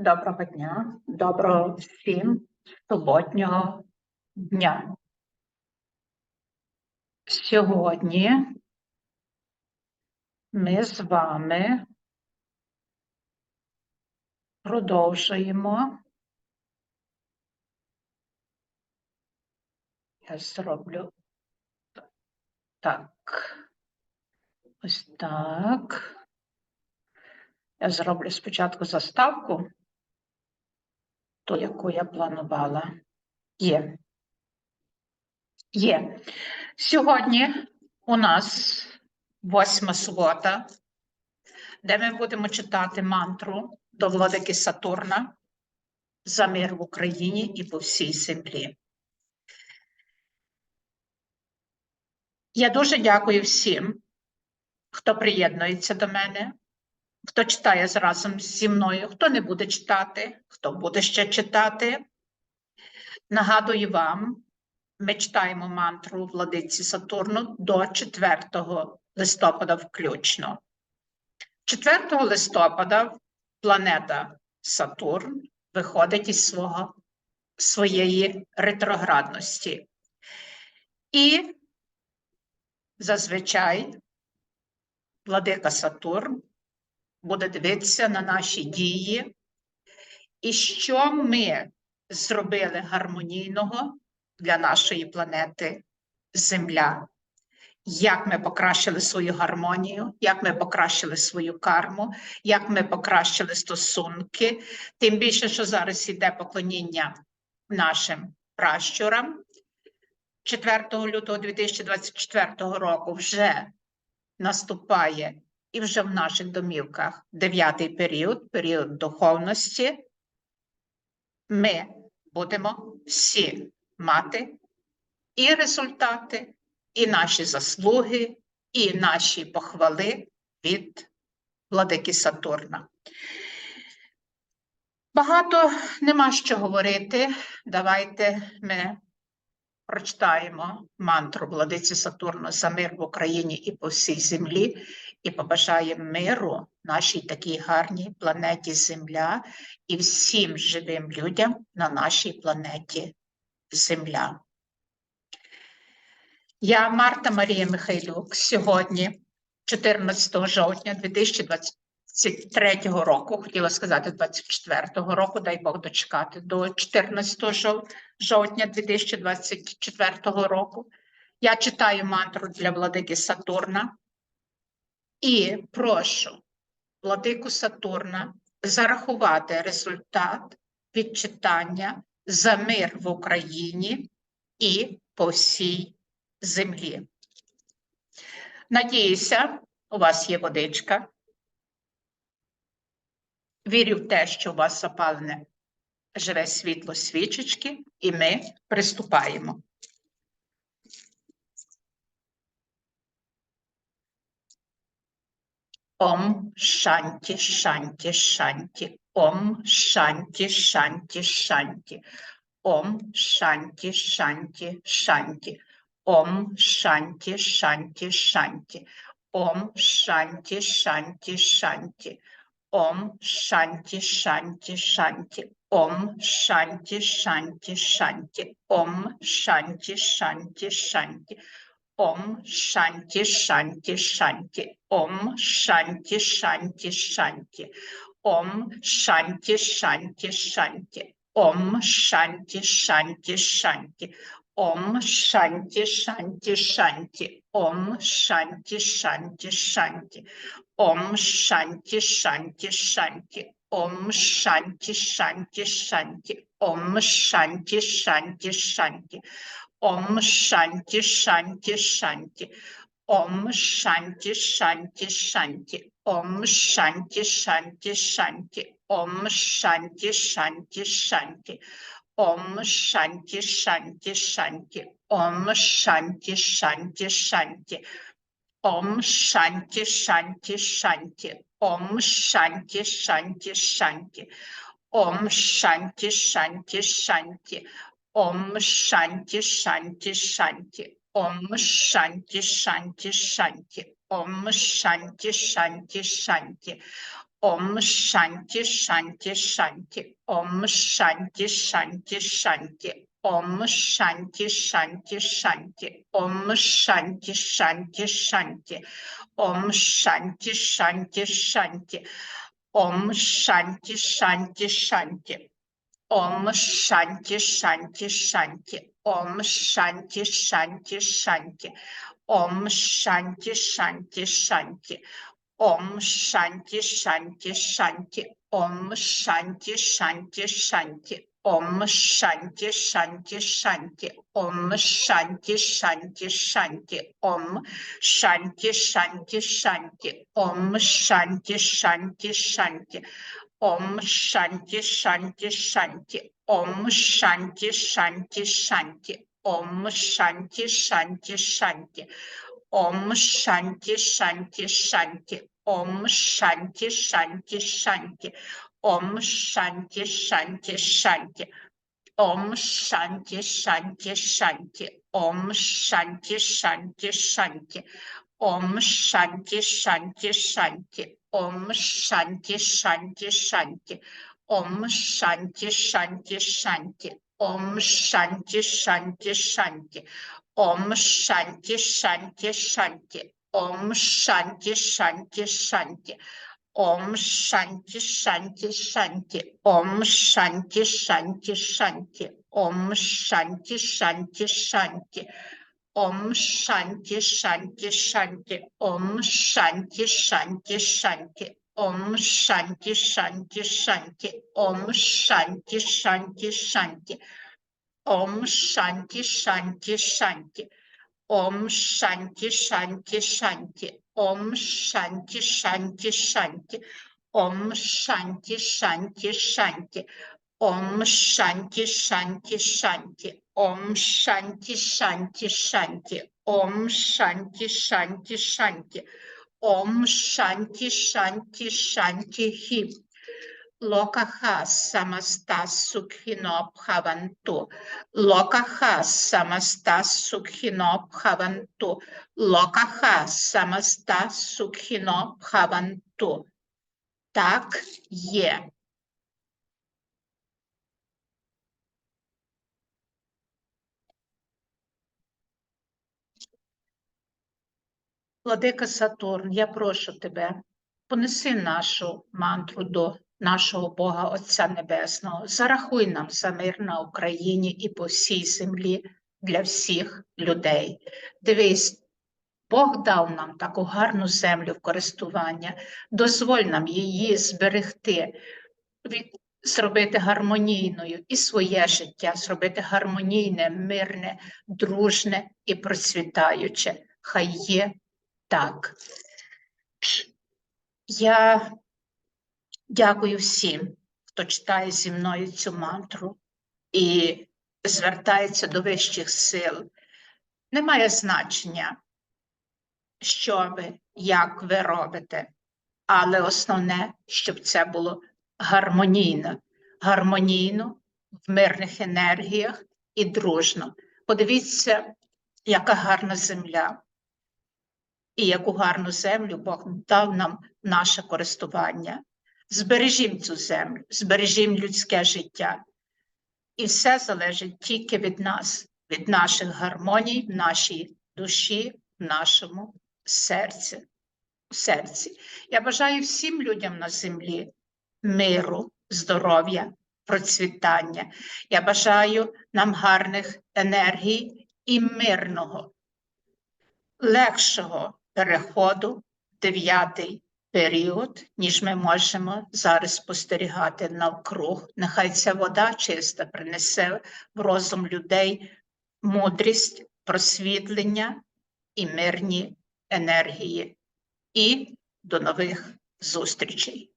Доброго дня, доброго всім суботнього дня. Сьогодні ми з вами продовжуємо. Я зроблю так. Ось так. Я зроблю спочатку заставку, ту, яку я планувала. Є. Є. Сьогодні у нас восьма субота, де ми будемо читати мантру до владики Сатурна за мир в Україні і по всій землі. Я дуже дякую всім, хто приєднується до мене, хто читає разом зі мною, хто не буде читати, хто буде ще читати. Нагадую вам, ми читаємо мантру владиці Сатурну до 4 листопада включно. 4 листопада планета Сатурн виходить із свого, своєї ретроградності. І зазвичай владика Сатурн буде дивитися на наші дії, і що ми зробили гармонійного для нашої планети Земля. Як ми покращили свою гармонію, як ми покращили свою карму, як ми покращили стосунки, тим більше, що зараз йде поклоніння нашим пращурам. 4 лютого 2024 року вже наступає і вже в наших домівках дев'ятий період, період духовності. Ми будемо всі мати і результати, і наші заслуги, і наші похвали від владики Сатурна. Багато нема що говорити. Давайте ми прочитаємо мантру владиці Сатурну за мир в Україні і по всій землі, і побажаємо миру нашій такій гарній планеті Земля і всім живим людям на нашій планеті Земля. Я Марта Марія Михайлюк. Сьогодні, 14 жовтня 2023 року, хотіла сказати 24 року, дай Бог дочекати до 14 жовтня 2024 року. Я читаю мантру для владики Сатурна і прошу владику Сатурна зарахувати результат від читання за мир в Україні і по всій землі. Надіюся, у вас є водичка. Вірю в те, що у вас запалене живе світло свічечки, і ми приступаємо. Ом шанті, шанті, шанті, ом шанті, шанті, шанті, ом шанті, шанті, шанті, ом шанті, шанті, шанті, ом шанті, шанті, шанті, ом шанті, шанті, шанті, ом шанті, шанті, шанті, ом шанті, шанті, шанті, Ом шанті, шанті, шанті. Ом шанті, шанті, шанті. Ом шанті, шанті, шанті. Ом шанті, шанті, шанті. Ом шанті, шанті, шанті. Ом шанті, шанті, шанті. Ом шанті, шанті, шанті. Ом шанті, шанті, шанті. Ом шанті, шанті, шанті. Ом шанті, шанті, шанті. Ом шанті, шанті, шанті. Ом шанті, шанті, шанті. Ом шанті, шанті, шанті. Ом шанті, шанті, шанті. Ом шанті, шанті, шанті. Ом шанті, шанті, шанті. Ом шанті, шанті, шанті. Ом шанті, шанті, шанті. Ом шанті, шанті, шанті. Ом шанті, шанті, шанті. Ом шанті, шанті, шанті. Ом Шанті Шанті Шанті. Ом Шанті Шанті Шанті. Ом Шанті Шанті Шанті. Ом Шанті Шанті Шанті. Ом Шанті Шанті Шанті. Ом Шанті Шанті Шанті. Ом Шанті Шанті Шанті. Ом Шанті Шанті Шанті. Ом Шанті Шанті Шанті. Ом Шанті Шанті Шанті. Ом Шанті Шанті Шанті. Ом Шанті Шанті Шанті. Ом Шанті Шанті Шанті. Ом Шанті Шанті Шанті. Ом Шанті Шанті Шанті. Ом Шанті Шанті Шанті. Ом Шанті Шанті Шанті. Ом Шанті Шанті Шанті. Ом Шанті Шанті Шанті. Ом Шанті Шанті Шанті. Ом Шанті Шанті Шанті. Ом Шанті Шанті Шанті. Ом Шанті Шанті Шанті. Ом Шанті Шанті Шанті. Ом Шанті Шанті Шанті. Ом Шанті Шанті Шанті. Ом Шанті Шанті Шанті. Ом Шанті Шанті Шанті. Ом Шанті Шанті Шанті. Ом Шанті Шанті Шанті. Ом Шанті Шанті Шанті. Ом Шанті Шанті Шанті. Ом Шанті Шанті Шанті. Ом Шанті Шанті Шанті. Ом Шанті Шанті Шанті. Ом Шанті Шанті Шанті. Ом Шанті Шанті Шанті. Ом Шанті Шанті Шанті. Ом Шанті Шанті Шанті. Ом Шанті Шанті Шанті. Ом Шанті Шанті Шанті. Ом Шанті Шанті Шанті. Ом Шанті Шанті Шанті. Ом Шанті Шанті Шанті Хі. Локаха самаста сукхіно бхаванту. Локаха самаста сукхіно бхаванту. Локаха самаста сукхіно бхаванту. Так є. Владика Сатурн, я прошу тебе, понеси нашу мантру до нашого Бога Отця Небесного. Зарахуй нам за мир на Україні і по всій землі для всіх людей. Дивись, Бог дав нам таку гарну землю в користування, дозволь нам її зберегти, від- зробити гармонійною і своє життя, зробити гармонійне, мирне, дружне і процвітаюче. Хай є так. Я дякую всім, хто читає зі мною цю мантру і звертається до вищих сил. Немає значення, що ви, як ви робите, але основне, щоб це було гармонійно, гармонійно в мирних енергіях і дружно. Подивіться, яка гарна земля. І яку гарну землю Бог дав нам наше користування. Збережімо цю землю, збережімо людське життя. І все залежить тільки від нас, від наших гармоній, в нашій душі, в нашому серці. серці. Я бажаю всім людям на землі миру, здоров'я, процвітання. Я бажаю нам гарних енергій і мирного, легшого переходу в дев'ятий період, ніж ми можемо зараз спостерігати навкруг. Нехай ця вода чиста принесе в розум людей мудрість, просвітлення і мирні енергії. І до нових зустрічей.